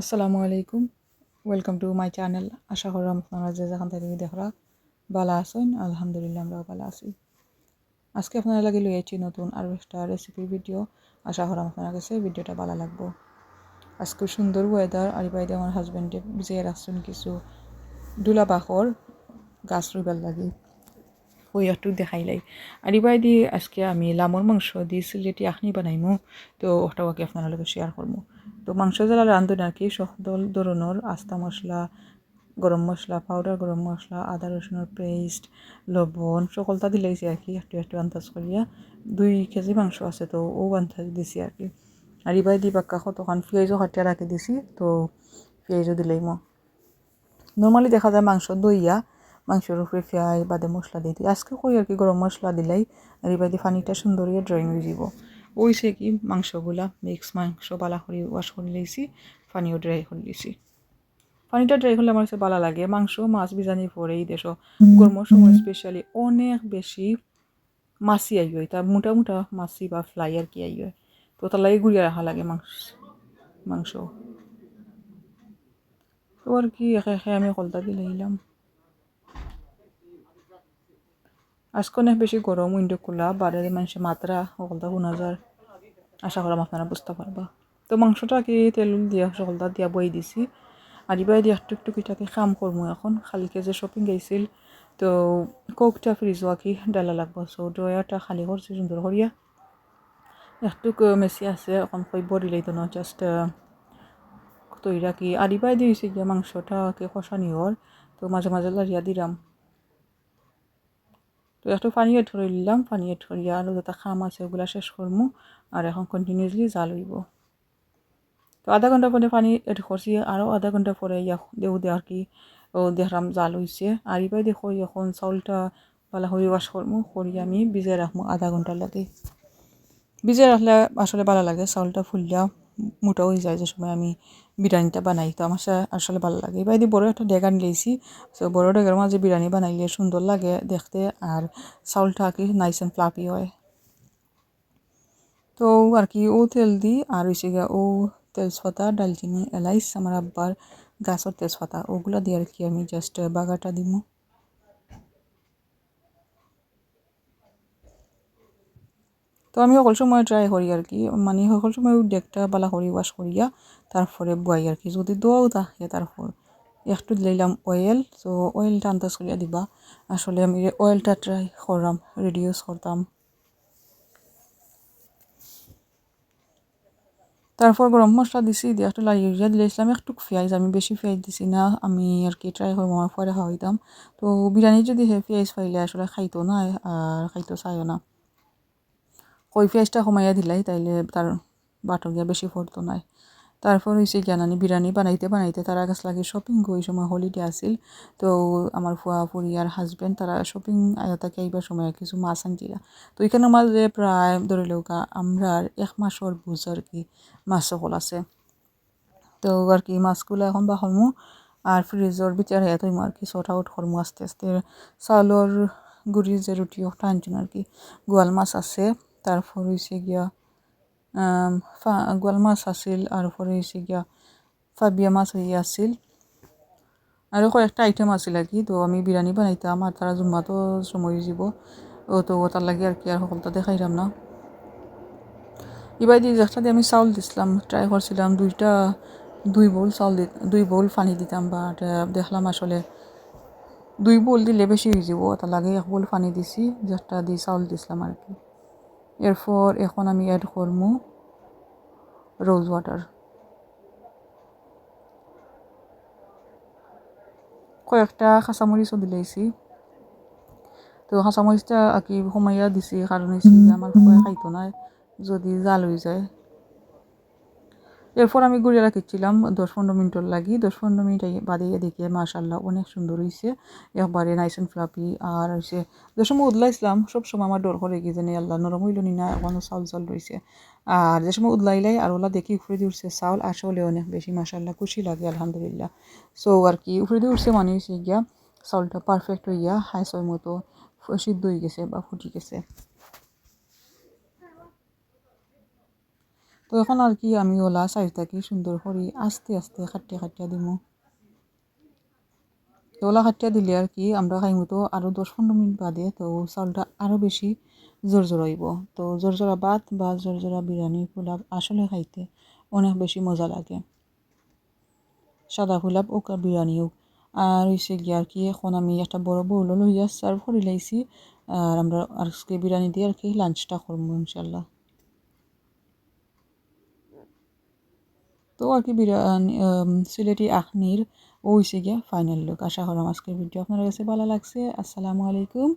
আসসালামু আলাইকুম। Welcome to my channel আশা করলাম আপনারা যে যেখান থেকে দেখরা ভালো আছেন। আলহামদুলিল্লাহ আমরাও ভালো আছি। আজকে আপনারা লাগে লইয়াছি নতুন আরও একটা রেসিপি ভিডিও আশা করলাম আপনার কাছে ভিডিওটা ভালো লাগবো। আজকে সুন্দর ওয়েদার আর বাইরে আমার হাজব্যান্ডে বুঝিয়ে রাখছেন কিছু দুলা বাখর গাছ রুইবার লাগে। ওই একটু দেখাইলাই আর এবার দিয়ে আজকে আমি লামর মাংস দিয়ে সিলেটি আখনি বানাইমু। তো ওটাও আগে আপনার লগে শেয়ার করব তো মাংস জ্বালা রাঁধুন আর কি সকল ধরনের আস্তা মশলা, গরম মশলা পাউডার গরম মশলা, আদা, রসুনের পেস্ট লবণ, সকলটা দিলেইছি আর কি, একটু একটু আন্দাজ করিয়া। দুই কেজি মাংস আছে তো, ও আন্দাজ দিছি আর কি। আর এবার দি বাক্কা কতক্ষণ পেঁয়াজও কাটিয়া রাখি দিছি, তো পেঁয়াজও দিলেই ম। নর্মালি দেখা যায় মাংস দইয়া মাংসের উপরে পেঁয়াজ বাদে মশলা দিয়ে দিই। আজকে কই আর কি গরম মশলা দিলাই, আর এবার দিয়ে পানিটা সুন্দর ড্রয়িং হয়ে যাব ওইছে কি মাংসগুলা মিক্স মাংস বালা করে ওয়াশ করে লিয়েছি পানিও ড্রাই করে লিয়েছি পানিটা ড্রাই হলে আমার কাছে ভালো লাগে। মাংস, মাছ বিজানি পরেই দেশ গরমের সময় স্পেশালি অনেক বেশি মাছি আই হয়। তার মোটা মোটা মাছি বা ফ্লাই আর কি আই হয়। তো তার লাগে গুড়িয়ে রাখা লাগে মাংস মাংস। তো আর কি, একে একে আমি কলতা দিলে এলাম আজকে অনেক বেশি গরম, উইন্ডো খোলা বাইরে মানুষের মাত্রা সকলটা শোনা যায়। আশা করাম আপনারা বুঝতে পারবা। তো মাংসটা কি তেল দিয়া সকলটা দিয়া বই দিছি। আর দিয়ে একটু একটু কিটাকে কাম করব এখন। খালিকে যে শপিং গেছিল, তো কোকটা ফ্রিজও আঁকি ডালা লাগবো। সো ড্রয়ারটা খালি করছি, সুন্দর করিয়া। একটু মেসি আছে, এখন কই বড়িলেই তো না জাস্ট তৈরি রাখি আর এবার দিয়েছি গিয়া মাংসটাকে কষানি হর তো মাঝে মাঝে লাড়িয়া দিলাম তো একটু পানি এড করে নিলাম পানি এড করিয়া আলু যেটা খাম আছে ওগুলা শেষ করব আর এখন কন্টিনিউসলি জাল হইব তো আধা ঘণ্টা পরে পানি এড করছি আরও আধা ঘণ্টা পরে ইয়া দেউ দে আর কি ও জাল হয়েছে আর এবার দেখো এখন চাউলটা ভালো করে ওয়াশ করব করি আমি ভিজে রাখব আধা ঘণ্টার লাগে ভিজে রাখলে আসলে ভালো লাগে চাউলটা ফুলিয়া মোটা হয়ে যায় যে সময় আমি বিরিয়ানিটা বানাই। তো আমার আসলে ভালো লাগে। এবার দিয়ে বড়ো একটা ডেগান নিয়েছি। তো বড়ো ডেগার মাঝে বিরিয়ানি বানাইলে সুন্দর লাগে দেখতে আর চাউলটা আর কি নাইস অ্যান্ড ফ্লাপি হয়। তো আর কি, ও তেল দিই আর হয়েছে গিয়া ও তেজপাতা, ডালচিনি, এলাইচ, আমার আব্বার গাছের তেজপাতা, ওগুলো দিয়ে আর কি আমি জাস্ট বাগাটা দিব তো আমি সকল সময় ট্রাই করি আর কি। মানে সকল সময় ডেকটা বালা করি ওয়াশ করিয়া তারপরে বয়াই আর কি। যদি দোয়াও থাকে তারপর একটু দিলাম অয়েল তো অয়েলটা আন্দাজ করিয়া দিবা। আসলে আমি অয়েলটা ট্রাই করলাম রিডিউস করতাম। তারপর গরম মশলা দিছি, দিয়ে একটু লাগিয়ে দিয়েছিলাম একটু পেঁয়াজ আমি বেশি পেঁয়াজ দিছি না, আমি আর কি ট্রাই করব, আমার পরে খাওয়াইতাম তো বিরিয়ানি যদি হে পেঁয়াজ পাইলে আসলে খাইতো না, আর খাইতো চাইও না। কই পেঁয়াজটা কমাইয়া দিলাই, তাইলে তার বাটকিয়া বেশি পড়তো নাই। তারপর হয়েছে জ্ঞানানি বিরিয়ানি বানাইতে বানাইতে তারা গাছ লাগে শপিং ওই সময় হলিডে আসিল তো আমার ফুয়া ফুরি আর হাজব্যান্ড তারা শপিং আয়াতাকে আইবার সময় কিছু মাছ আনছিলা তো এখানে মাঝে প্রায় ধরে লৌকা আমরা এক মাসর বুঝ আর কি মাছ সকল আছে। তো আর কি মাছগুলো এখন বা হলমু আর ফ্রিজর বিচার এত আর কি শর্ট আউট হরমু আস্তে আস্তে। চাউলর গুড়ির যে রুটি ওটা আনছেন আর কি। গোয়াল মাছ আছে। তারপর হয়েছে গিয়া গোয়াল মাছ আছিল আর পরে হয়েছে গিয়া ফাবিয়া মাছ হয়ে আছিল। আৰু কয়েকটা আইটেম আছিল আর কি, তো আমি বিরিয়ানি বানাইতাম আর তারা জুম্মাতো সময় যাব ও, তো তার লাগে আর কি, আর সকলটা দেখাইলাম না। এবার দিয়ে দিয়ে আমি চাউল দিছিলাম ট্রাই করছিলাম, দুইটা, দুই বোল চাউল দি, দুই বোল পানি দিতাম বা দেখলাম আসলে দুই বোল দিলে বেশি হয়ে যাব তার লাগে এক বোল পানি দিছি যেটা দিয়ে চাউল দিছিলাম আর কি। এরপর এখন আমি অ্যাড করব রোজ ওয়াটার কয়েকটা কাঁচামরিচও দিলাইছি তো কাঁচামরিচটা আঁকি সোমাইয়া দিছি কারণ হৈছে আমার খাইতো না যদি জাল হয়ে যায়। এরপর আমি গুড়িয়ে রাখিছিলাম দশ পনেরো মিনিটের লাগি। দশ পনেরো মিনিট বাদে দেখে মাশাল্লাহ অনেক সুন্দর হয়েছে একবারে নাইস অ্যান্ড ফ্লাপি আর হয়েছে যে সময় উদলাইছিলাম সব সময় আমার ডর করে গিয়ে জানি, আল্লাহ, নরম হইল নি এখনও চাউল চাউল রয়েছে আর যে সময় উদলাইলাই আর ওলা দেখি উপরে দিয়ে উঠছে চাউল, আসলে অনেক বেশি মাশাল্লাহ খুশি লাগে, আলহামদুলিল্লাহ। সো আর কি, উপরে দিয়ে উঠছে মানে হয়েছে গিয়া, চাউলটা পারফেক্ট হইয়া, হাই ছয় মতো, সিদ্ধ হয়ে গেছে বা ফুটি গেছে। তো এখন আর কি আমি ওলা চাইটাকে সুন্দর করে আস্তে আস্তে খাটিয়া খাটিয়া দিমু। তো ওলা খাটিয়া দিলে আর কি, আমরা খাইমু তো আরও দশ পনেরো মিনিট বাদে তো চাউলটা আরও বেশি জোর জোরাইব তো জোর জোরা ভাত বা জোর জোরা বিরিয়ানি পোলাপ আসলে খাইতে অনেক বেশি মজা লাগে। সাদা পোলাপ ও বিরিয়ানি হোক আর হয়েছে গিয়ে আর কি, এখন আমি একটা বড় বউল লইয়া সার্ভ করে লাইছি। আর আমরা আজকে বিরিয়ানি দিয়ে আর কি লাঞ্চটা করব ইনশাল্লাহ তো আর কি বিরিয়ানি সিলেটি আখনির ও হয়েছে গিয়া ফাইনাল লুক আশা করলাম আজকের ভিডিও আপনার কাছে ভালো লাগছে। আসসালামু আলাইকুম।